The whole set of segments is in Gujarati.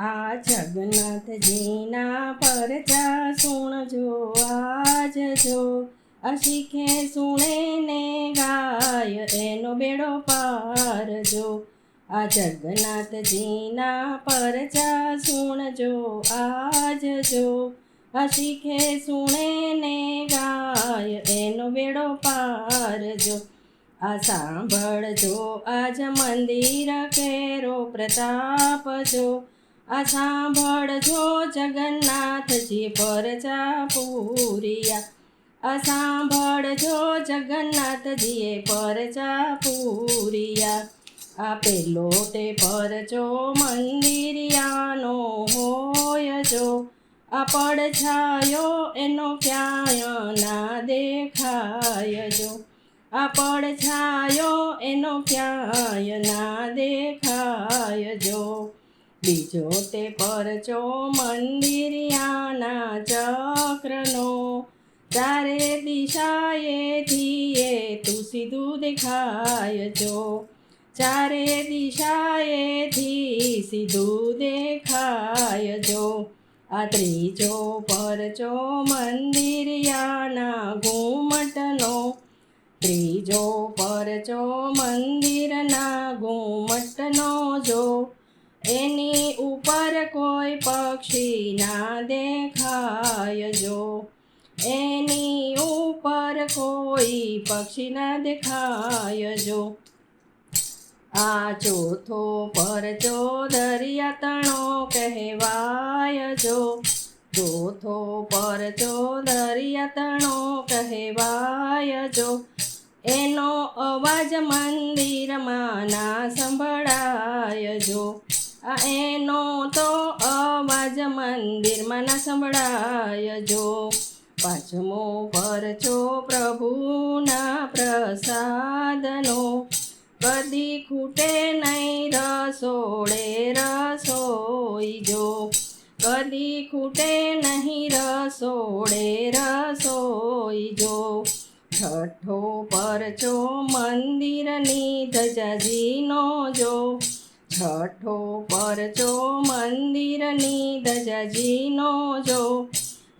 આ જગન્નાથજીના પરચા સુણજો આજ જો અશીખે શીખે સુણે ને ગાય, એનો બેડો પારજો. આ જગન્નાથજીના પરચા સુણજો આજ જો અશીખે શીખે સુણે ને ગાય, એનો બેડો પારજો. આ સાંભળજો, આજ મંદિર કેરો પ્રતાપ જો આ સાંભળજો જગન્નાથજી પરચા પૂરિયા આ સાંભળજો જગન્નાથજીએ પરચા પૂરિયા આ પેલો તે પરચો મંદિરિયાનો હોય જો. આ પડછાયો એનો ક્યાંય ના દેખાય જો. આ પડછાયો એનો ક્યાંય ના દેખાય જો. બીજો તે પરચો મંદિરિયાના ચક્રનો, ચારે દિશાએથી એ તું સીધું દેખાય જો. ચારે દિશાએથી સીધું દેખાય જો. આ ત્રીજો પરચો મંદિરિયાના ઘૂમટનો, ત્રીજો પરચો મંદિરના ઘૂમટનો જો. એની ઉપર કોઈ પક્ષી ના દેખાય જો. એની ઉપર કોઈ પક્ષી ના દેખાય જો. આ ચોથો પરચો દરિયા તણો કહેવાય જો. ચોથો પરચો દરિયા તણો કહેવાય જો. એનો અવાજ મંદિરમાં ના સંભળાય જો. એનો તો અવાજ મંદિરમાં ના સંભળાય જો. પાંચમો પરચો પ્રભુના પ્રસાદનો. કદી ખૂટે નહીં રસોડે રસોઈ જો. કદી ખૂટે નહીં રસોડે રસોઈ જો. છઠ્ઠો પરચો મંદિરની ધજાજીનો જો. છઠ્ઠો જો મંદિરની ધજાજીનો જો,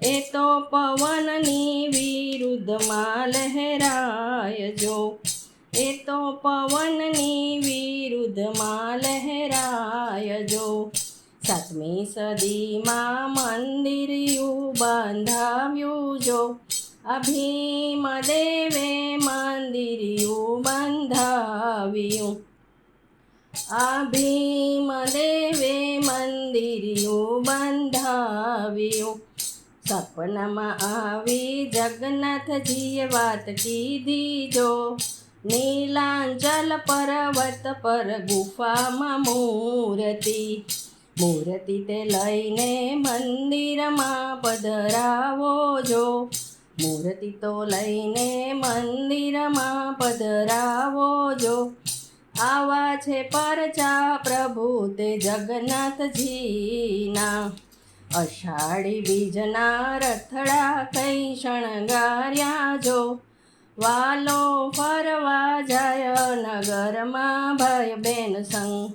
એ તો પવનની વિરુદ્ધમાં લહેરાય જો. એ તો પવનની વિરુદ્ધમાં લહેરાય જો. સાતમી સદીમાં મંદિરિયું બંધાવ્યું જો. આ ભીમ દેવે મંદિરિયું બંધાવ્યું. આ ભીમ દેવે મંદિરિયું બંધાવ્યું. સપનામાં આવી જગન્નાથજીએ વાત કીધી જો. નીલાંચલ પર્વત પર ગુફામાં મૂર્તિ. મૂર્તિ તે લઈને મંદિરમાં પધરાવો જો. મૂર્તિ તો લઈને મંદિરમાં પધરાવો જો. આવા છે પરચા પ્રભુ તે જગન્નાથજીના. અષાઢી બીજના રથડા કઈ શણગાર્યા જો. વાલો ફરવા જાય નગરમાં ભય બેન સંગ.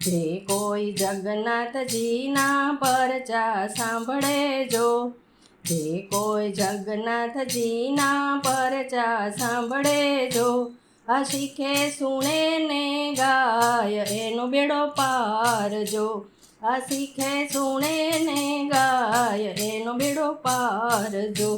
જે કોઈ જગન્નાથજીના પરચા સાંભળે જો. જે કોઈ જગન્નાથજીના પરચા સાંભળે જો. આ શીખે સુણે ને ગાય, એનો બેડો પાર જો આ શીખે સુણે ને ગાય, એનો બેડો પાર જો